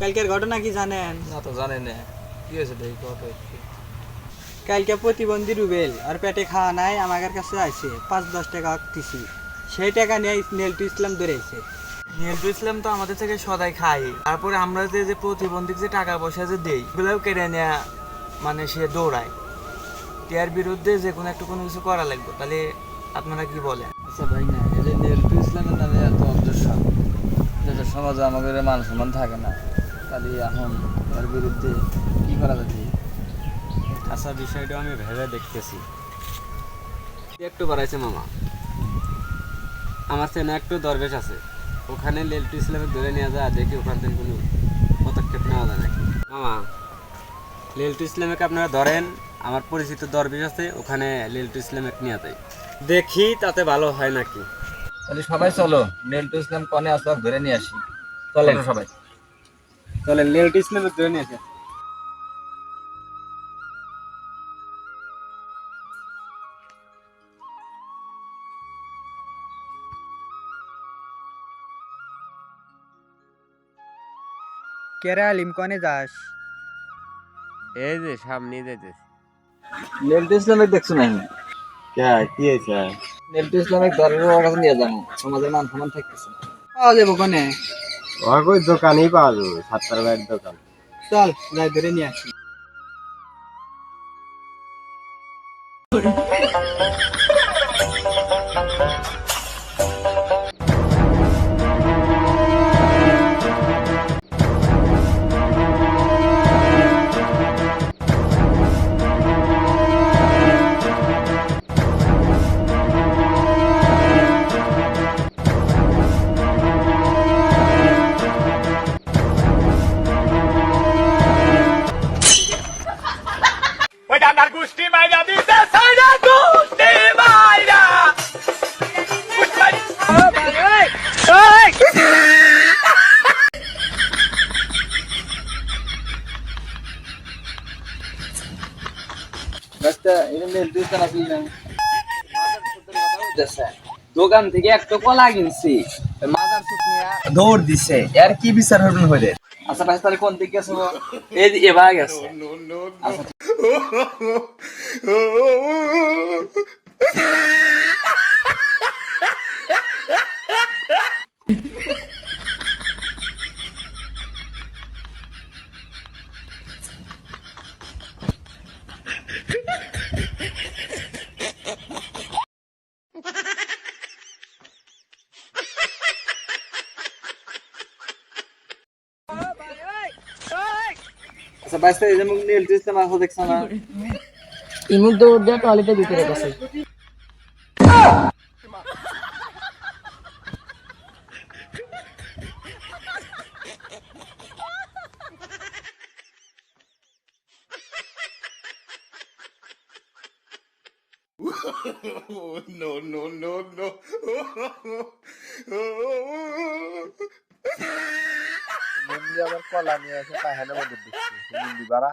কালকের ঘটনা কি জানেন? না তো জানে না। কি হয়েছে ভাই কত কালকে প্রতিবন্ধী রুবেল আর পেটে খাওয়া নাই আমার কাছে আছে পাঁচ দশ টাকা দিছি। সেই টাকা নিয়ে নেলটু ইসলাম ধরেছে নীলটু ইসলাম তো আমাদের থেকে সদাই খাই তারপরে আমরা যে যে প্রতিবন্ধীকে যে টাকা পয়সা যে দেই এগুলোও কেড়ে নেয়া মানে সে দৌড়ায়। এর বিরুদ্ধে যে কোনো একটু কোনো কিছু করা লাগবে। তাহলে আপনারা কি বলেন? আচ্ছা ভাই না এই যে নেলটু ইসলামের নামে এত যেটা সমাজে আমাদের মান সম্মান থাকে না। তাহলে এখন এর বিরুদ্ধে কি করা যাবে? আচ্ছা বিষয়টা আমি ভেবে দেখতেছি। একটু বাড়াইছে মামা। আমার চেনা একটু দরবেশ আছে। ওখানে লেলটু ইসলামের ধরে নিয়ে যায় দেখি ওখান থেকে কোনো পদক্ষেপ নেওয়া যায় নাকি। মামা লেলটু ইসলামকে আপনারা ধরেন আমার পরিচিত দরবেশ আছে ওখানে লেলটু ইসলামকে নিয়ে যায়। দেখি তাতে ভালো হয় নাকি। তাহলে সবাই চলো নেলটু ইসলাম কনে আসো ধরে নিয়ে আসি। চলো সবাই। তাহলে লেলটু ইসলামের ধরে নিয়ে আসে। কেরা আলিম কনে যাস? এই যে সামনে যেতেছে নেলটু ইসলামের দেখছ নাই কি হয়েছে? নেলটু ইসলামের ধরে ওর কাছে নিয়ে যাব। সমাজের মান সম্মান থাকতেছে। পাওয়া যাব কনে? ওই দোকানেই পাওয়া যাবে সাতটার বাইরের দোকান। চল যাই ধরে নিয়ে আসি। দোকান থেকে একটা কলা কিনছি। মাদার দৌড় দিছে। এর কি বিচার হবেন হইরে আচ্ছা ভাই তাহলে কোন দিকে গেছে? এই যে এবার গেছে। আচ্ছা, আচ্ছা এই যে মুখ নেলটু ইসলাম আসলে দেখছ না ইমুক দৌড় দিয়ে টয়লেটের ভিতরে গেছে কলা নিয়ে এসে পাহাড়ের মধ্যে দিচ্ছে মুন্ডি বাড়া।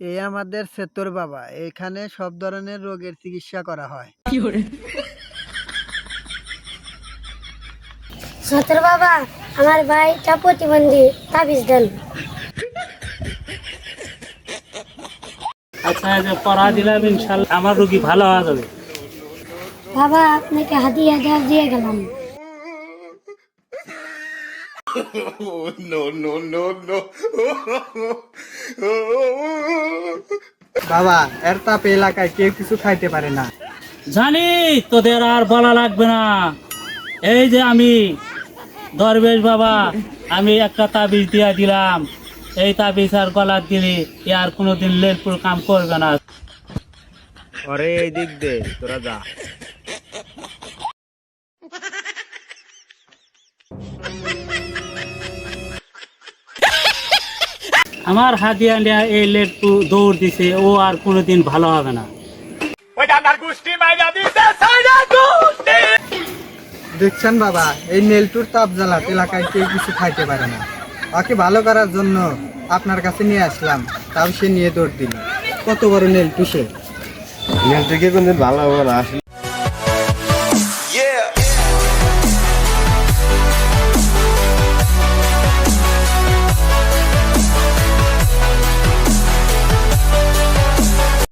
এই আমাদের সেতর বাবা এখানে সব ধরনের রোগের চিকিৎসা করা হয়। সতর বাবা আমার ভাইটা প্রতিবন্ধী তাবিজ দেন আচ্ছা যে পড়া দিলাম ইনশাল্লাহ। আমার রোগী ভালো হওয়া যাবে। বাবা আপনাকে হাদিয়া দেওয়া দিয়ে গেলাম। বাবা এর তাপ এলাকায় কেউ কিছু খাইতে পারে না। জানি তোদের আর বলা লাগবে না। এই যে আমি দরবেশ বাবা আমি একটা তাবিজ দিয়া দিলাম। এই তাবিজ আর গলা দিলি এ আর কোনোদিন লেলপুর কাম করবে না। আরে এই দিক দে তোরা যা। আমার হাতিয়া নেয়া এই লেটপু দৌড় দিছে ও আর কোনোদিন ভালো হবে না। দেখছেন বাবা এই নেলটুর তাপ জ্বালাত এলাকায় কেউ কিছু খাইতে পারে না। ওকে ভালো করার জন্য আপনার কাছে নিয়ে আসলাম। তাও সে নিয়ে দৌড় দিল। কত বড় নেল টুসে নেলটা কোনদিন ভালো হবে না? আসলে